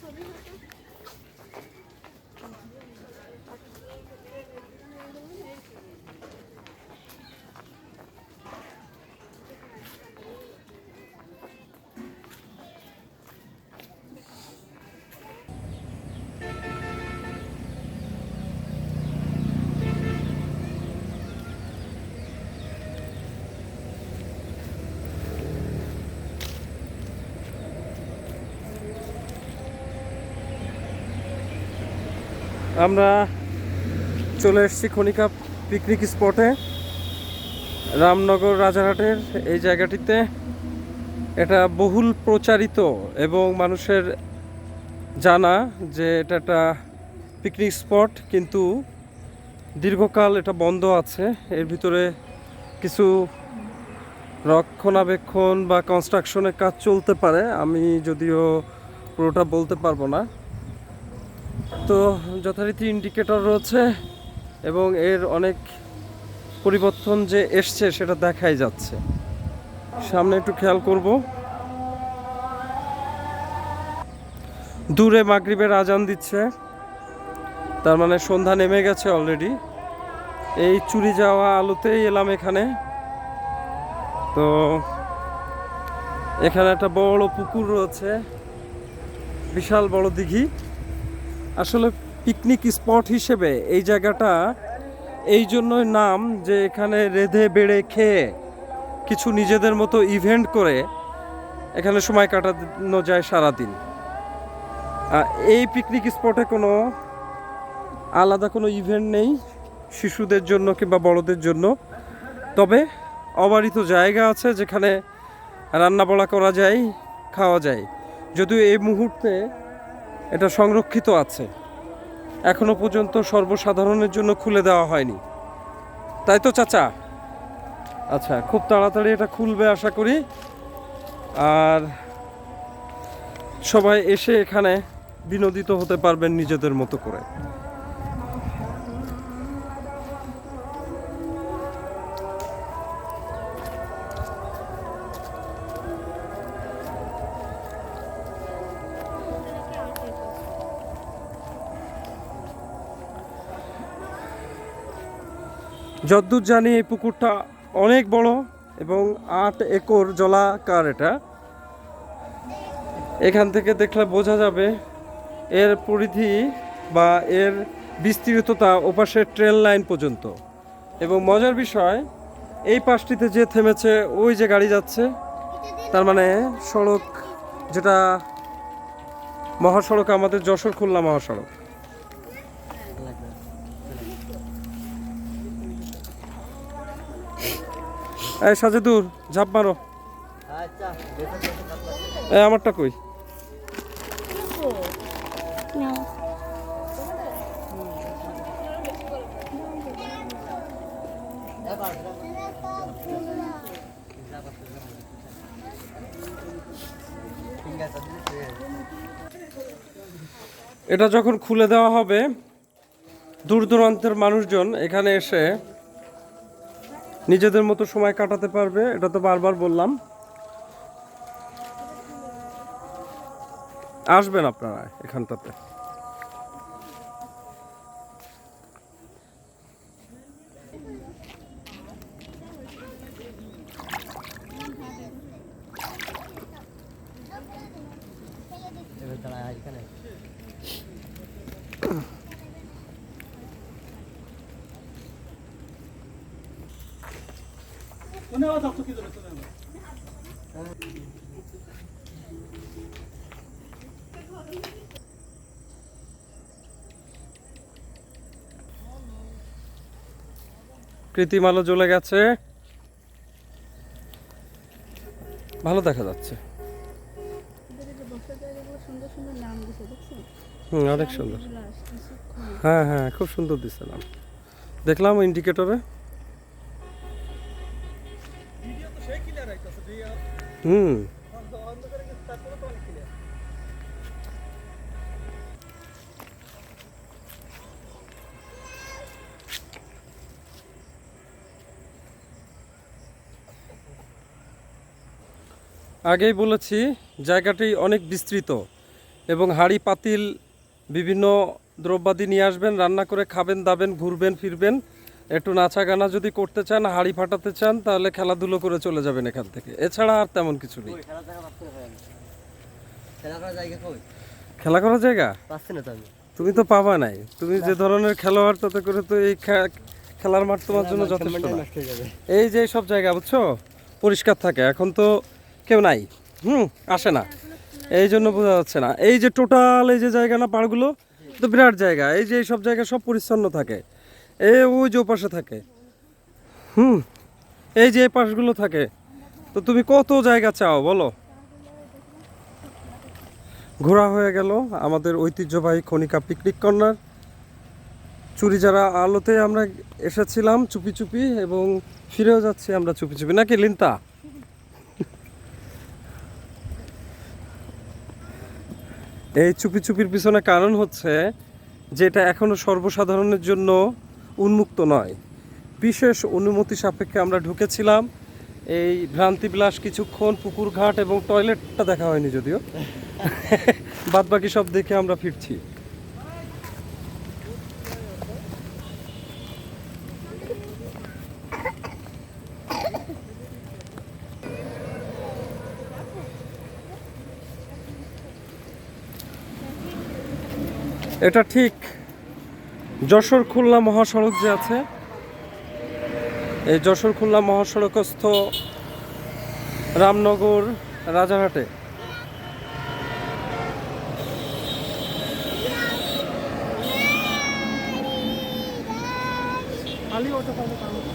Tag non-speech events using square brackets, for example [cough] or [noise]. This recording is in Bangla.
ছবি আমরা চলে এসেছি খনিকা পিকনিক স্পটে রামনগর রাজারহাটের এই জায়গাটিতে। এটা বহুল প্রচারিত এবং মানুষের জানা যে এটা একটা পিকনিক স্পট কিন্তু দীর্ঘকাল এটা বন্ধ আছে। এর ভিতরে কিছু রক্ষণাবেক্ষণ বা কনস্ট্রাকশনের কাজ চলতে পারে। আমি যদিও পুরোটা বলতে পারব না। তো যথারীতি ইন্ডিকেটর রয়েছে এবং এর অনেক পরিবর্তন যে এসছে সেটা দেখাই যাচ্ছে। সামনে একটু খেয়াল করব। দূরে মাগরিবের আজান দিচ্ছে। তার মানে সন্ধ্যা নেমে গেছে অলরেডি এই চুরি যাওয়া আলোতেই এলাম এখানে। তো এখানে একটা বড় পুকুর রয়েছে। বিশাল বড় দিঘি। আসলে পিকনিক স্পট হিসেবে এই জায়গাটা এই জন্যই নাম যে এখানে রেধে বেড়ে খেয়ে কিছু নিজেদের মতো ইভেন্ট করে এখানে সময় কাটানো যায় সারাদিন। এই পিকনিক স্পটে কোনো আলাদা কোনো ইভেন্ট নেই শিশুদের জন্য কিংবা বড়দের জন্য। তবে অবারিত জায়গা আছে যেখানে রান্না বড়া করা যায়, খাওয়া যায়। যদিও এই মুহূর্তে এটা সংরক্ষিত আছে। এখনও পর্যন্ত সর্বসাধারণের জন্য খুলে দেওয়া হয়নি। তাই তো, চাচা? আচ্ছা খুব তাড়াতাড়ি এটা খুলবে আশা করি। আর সবাই এসে এখানে বিনোদিত হতে পারবেন নিজেদের মতো করে। যদ্দূর জানি এই পুকুরটা অনেক বড় এবং আট একর জলাকার এটা। এখান থেকে দেখলে বোঝা যাবে এর পরিধি বা এর বিস্তৃততা ওপাশের ট্রেন লাইন পর্যন্ত। এবং মজার বিষয়, এই পাশটিতে যে থেমেছে ওই যে গাড়ি যাচ্ছে, তার মানে সড়ক যেটা মহাসড়ক, আমাদের যশোর খুলনা মহাসড়ক। এই সাজেদুর, ঝাপ মারো। এই আমারটা কই? এটা যখন খুলে দেওয়া হবে দূর দূরান্তের মানুষজন এখানে এসে নিজেদের মতো সময় কাটাতে পারবে এটা তো বারবার বললাম। আসবেন আপনারা এখানটাতে। কৃত্রিম আলো জ্বলে গেছে। ভালো দেখা যাচ্ছে। নাম অনেক সুন্দর। হ্যাঁ হ্যাঁ খুব সুন্দর দিচ্ছিলাম দেখলাম ইন্ডিকেটরে হুম। আগেই বলেছি, জায়গাটি অনেক বিস্তৃত এবং হাঁড়ি, পাতিল, বিভিন্ন দ্রব্যাদি নিয়ে আসবেন, রান্না করে খাবেন, দাবেন, ঘুরবেন, ফিরবেন। একটু নাচা গানা যদি করতে চান হাঁড়ি ফাটাতে চান তাহলে খেলাধুলো করে চলে যাবেন এখান থেকে। এছাড়া আর তেমন কিছু নেই। খেলা করার জায়গা তুমি তো পাবা নাই। তুমি যে ধরনের খেলোয়াড় তাতে করে তো এই খেলার মাঠ তোমার জন্য যথেষ্ট এই যে সব জায়গা বুঝছ? পরিষ্কার থাকে। এখন তো কেউ নাই। হুম আসে না। এই জন্য বোঝা যাচ্ছে না। এই যে টোটাল এই যে জায়গা না পাড়গুলো তো বিরাট জায়গা। এই যে সব জায়গা সব পরিচ্ছন্ন থাকে। এই ওই যে পাশে থাকে। হুম, এই যে পাশগুলো থাকে। তো তুমি কত জায়গা চাও, বলো? ঘোরা হয়ে গেল আমাদের ঐতিহ্যবাহী খনিকা পিকনিক কর্নার চুরি যারা আলোতে আমরা এসেছিলাম চুপি চুপি এবং ফিরেও যাচ্ছি আমরা চুপি চুপি। নাকি, লিন্তা? এই চুপি চুপির পিছনে কারণ হচ্ছে যে এটা এখনও সর্বসাধারণের জন্য উন্মুক্ত নয়। বিশেষ অনুমতি সাপেক্ষে আমরা ঢুকেছিলাম। এই ভ্রান্তিবিলাস কিছুক্ষণ পুকুর ঘাট এবং টয়লেটটা দেখা হয়নি যদিও। [laughs] বাদ বাকি সব দেখে আমরা ফিরছি। এটা ঠিক যশোর খুলনা মহাসড়ক যে আছে এই যশোর খুলনা মহাসড়কস্থ রামনগর রাজারহাটে। খালি ওটা পাবো